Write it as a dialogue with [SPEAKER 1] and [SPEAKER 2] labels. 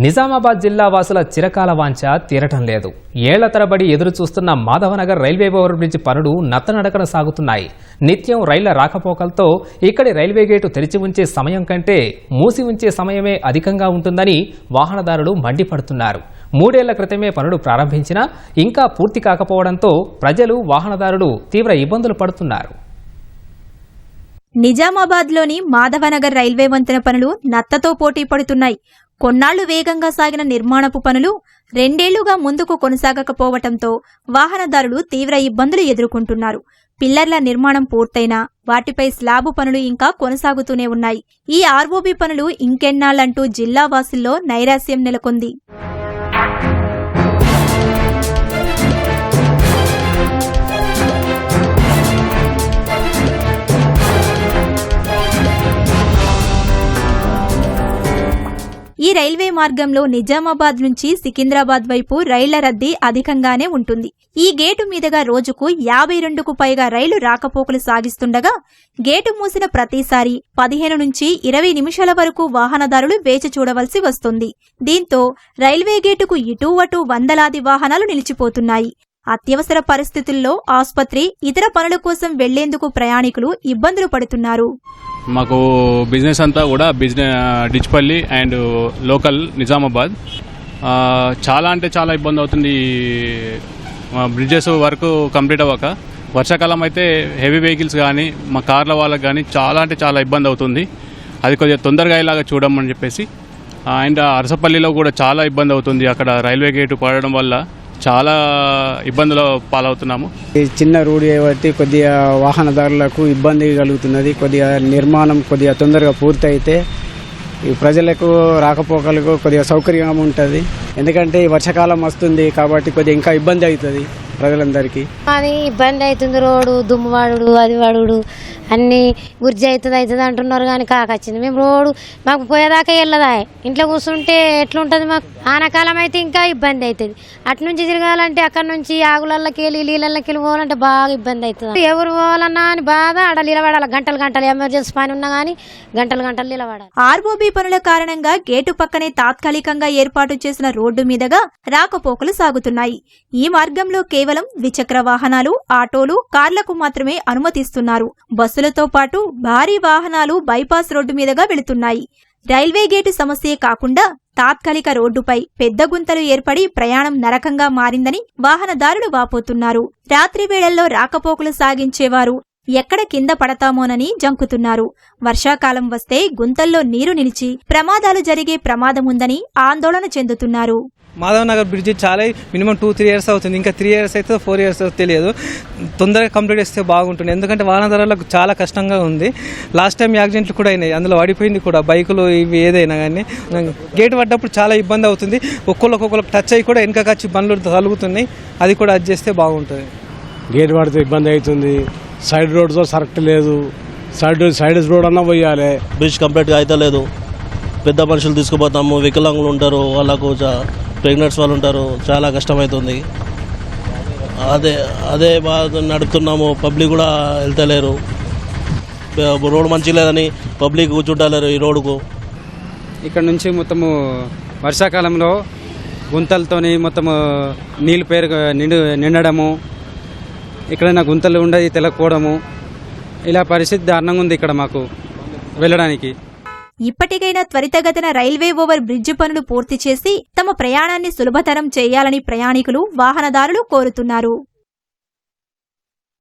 [SPEAKER 1] నిజామాబాద్ జిల్లా వాసుల చిరకాల వాంఛ తీరటం లేదు. ఏళ్ళ తరబడి ఎదురు చూస్తున్న మాధవనగర్ రైల్వే ఓవర్బ్రిడ్జ్ పనులు నత్తనడకన సాగుతున్నాయి. నిత్యం రైళ్ళ రాకపోకలతో ఇక్కడి రైల్వే గేటు తెరిచి ఉంచే సమయం కంటే మూసి ఉంచే సమయమే అధికంగా ఉంటుందని వాహనదారులు మండిపడుతున్నారు. మూడేళ్ళ క్రితమే పనులు ప్రారంభించినా ఇంకా పూర్తి కాకపోవడంతో ప్రజలు వాహనదారులు తీవ్ర ఇబ్బందులు పడుతున్నారు.
[SPEAKER 2] నిజామాబాద్లోని మాధవనగర్ రైల్వే వంతెన పనులు నత్తతో పోటీ పడుతున్నాయి. కొన్నాళ్ళు వేగంగా సాగిన నిర్మాణపు పనులు రెండేళ్ళుగా ముందుకు కొనసాగకపోవటంతో వాహనదారులు తీవ్ర ఇబ్బందులు ఎదుర్కొంటున్నారు. పిల్లర్ల నిర్మాణం పూర్తయినా వాటిపై స్లాబు పనులు ఇంకా కొనసాగుతూనే ఉన్నాయి. ఈ ఆర్ఓబి పనులు ఇంకెన్నాళ్ళంటూ జిల్లా వాసుల్లో నైరాస్యం నెలకొంది. రైల్వే మార్గంలో నిజామాబాద్ నుంచి సికింద్రాబాద్ వైపు రైళ్ళ రద్దీ అధికంగానే ఉంటుంది. ఈ గేటు మీదుగా రోజుకు యాభై రెండుకు పైగా రైలు రాకపోకలు సాగిస్తుండగా గేటు మూసిన ప్రతిసారి పదిహేను నుంచి ఇరవై నిమిషాల వరకు వాహనదారులు వేచి చూడవలసి వస్తుంది. దీంతో రైల్వే గేటుకు ఇటు అటు వందలాది వాహనాలు నిలిచిపోతున్నాయి. అత్యవసర పరిస్థితుల్లో ఆసుపత్రి ఇతర పనుల కోసం వెళ్ళేందుకు ప్రయాణికులు ఇబ్బందులు పడుతున్నారు.
[SPEAKER 3] మాకు బిజినెస్ అంతా కూడా business Dichpally and local Nizamabad. చాలా అంటే చాలా ఇబ్బంది అవుతుంది బ్రిడ్జెస్ వర్క్ కంప్లీట్ అవ్వక. వర్షాకాలం అయితే హెవీ వెహికల్స్ కానీ మా కార్ల వాళ్ళకి కానీ చాలా అంటే చాలా ఇబ్బంది అవుతుంది. అది కొద్దిగా తొందరగా అయ్యేలాగా చూడమని చెప్పేసి. అండ్ అరసపల్లిలో కూడా చాలా ఇబ్బంది అవుతుంది అక్కడ రైల్వే గేటు పడడం వల్ల. చాలా ఇబ్బందుల పాలవుతున్నాము.
[SPEAKER 4] ఈ చిన్న రోడ్డు కాబట్టి కొద్దిగా వాహనదారులకు ఇబ్బంది కలుగుతున్నది. కొద్దిగా నిర్మాణం కొద్దిగా తొందరగా పూర్తయితే ఈ ప్రజలకు రాకపోకలకు కొద్దిగా సౌకర్యంగా ఉంటుంది. ఎందుకంటే ఈ వర్షాకాలం వస్తుంది కాబట్టి కొద్దిగా ఇంకా ఇబ్బంది అవుతుంది ప్రజలందరికీ.
[SPEAKER 5] అది ఇబ్బంది అవుతుంది రోడ్డు దుమ్ము వాడుడు అది వాడుడు. అన్ని గుర్జి అవుతుంది అవుతుంది అంటున్నారు కానీ కాకొచ్చింది. మేము రోడ్డు మాకు పోయేదాకా వెళ్ళదా? ఇంట్లో కూర్చుంటే ఎట్లుంటుంది మాకు? ఆనకాలం అయితే ఇంకా ఇబ్బంది అవుతుంది. అటు నుంచి తిరగాలంటే అక్కడ నుంచి ఆగులకి వెళ్ళి నీళ్ళకి వెళ్ళి పోవాలంటే బాగా ఇబ్బంది అవుతుంది. ఎవరు పోవాలన్నా అని బాధ ఆడ నిలబడాలి. గంటలు గంటలు ఎమర్జెన్సీ పని ఉన్నా కానీ గంటలు గంటలు నిలబడాలి.
[SPEAKER 2] ఆర్ఓబీ పనుల కారణంగా గేటు పక్కనే తాత్కాలికంగా ఏర్పాటు చేసిన రోడ్డు మీదుగా రాకపోకలు సాగుతున్నాయి. ఈ మార్గంలో కేవలం ద్విచక్ర వాహనాలు ఆటోలు కార్లకు మాత్రమే అనుమతిస్తున్నారు. బస్సులతో పాటు భారీ వాహనాలు బైపాస్ రోడ్డు మీదుగా వెళుతున్నాయి. రైల్వే గేటు సమస్యే కాకుండా తాత్కాలిక రోడ్డుపై పెద్ద గుంతలు ఏర్పడి ప్రయాణం నరకంగా మారిందని వాహనదారులు వాపోతున్నారు. రాత్రి వేళల్లో రాకపోకలు సాగించేవారు ఎక్కడ కింద పడతామోనని జంకుతున్నారు. వర్షాకాలం వస్తే గుంతల్లో నీరు నిలిచి ప్రమాదాలు జరిగే ప్రమాదముందని ఆందోళన చెందుతున్నారు.
[SPEAKER 6] మాధవ్ నగర్ బ్రిడ్జ్ చాలా మినిమం టూ త్రీ ఇయర్స్ అవుతుంది. ఇంకా త్రీ ఇయర్స్ అయితే ఫోర్ ఇయర్స్ తెలియదు. తొందరగా కంప్లీట్ చేస్తే బాగుంటుంది. ఎందుకంటే వాహనదారులకు చాలా కష్టంగా ఉంది. లాస్ట్ టైం యాక్సిడెంట్లు కూడా అయినాయి. అందులో పడిపోయింది కూడా. బైకులు ఇవి ఏదైనా కానీ. గేట్ పడ్డప్పుడు చాలా ఇబ్బంది అవుతుంది. ఒక్కొక్కరికి ఒక్కొక్కరికి టచ్ అయ్యి కూడా వెనక వచ్చి బండ్లు తగులుతున్నాయి. అది కూడా అది చేస్తే బాగుంటుంది.
[SPEAKER 7] గేట్ పడితే ఇబ్బంది అవుతుంది. సైడ్ రోడ్తో కరెక్ట్ లేదు. సైడ్ సైడ్ రోడ్ అన్నా పోయాలి.
[SPEAKER 8] బ్రిడ్జ్ కంప్లీట్గా అయితే లేదు. పెద్ద మనుషులు తీసుకుపోతాము. వికలాంగులు ఉంటారు. వాళ్ళకు ప్రెగ్నెంట్స్ వాళ్ళు ఉంటారు చాలా కష్టమవుతుంది అదే అదే బాగా నడుపుతున్నాము పబ్లిక్ కూడా వెళ్తలేరు. రోడ్ మంచిగా లేదని పబ్లిక్ కూర్చుంటలేరు ఈ రోడ్డుకు.
[SPEAKER 4] ఇక్కడ నుంచి మొత్తము వర్షాకాలంలో గుంతలతోని మొత్తము నీళ్ళు పేరు నిండు నిండడము ఎక్కడైనా గుంతలు ఉండేది తెలకపోవడము ఇలా పరిస్థితి దారుణంగా ఉంది ఇక్కడ మాకు వెళ్ళడానికి.
[SPEAKER 2] ఇప్పటికైనా త్వరితగతిన రైల్వే ఓవర్ బ్రిడ్జ్ పనులు పూర్తి చేసి తమ ప్రయాణాన్ని సులభతరం చేయాలని ప్రయాణికులు వాహనదారులు కోరుతున్నారు.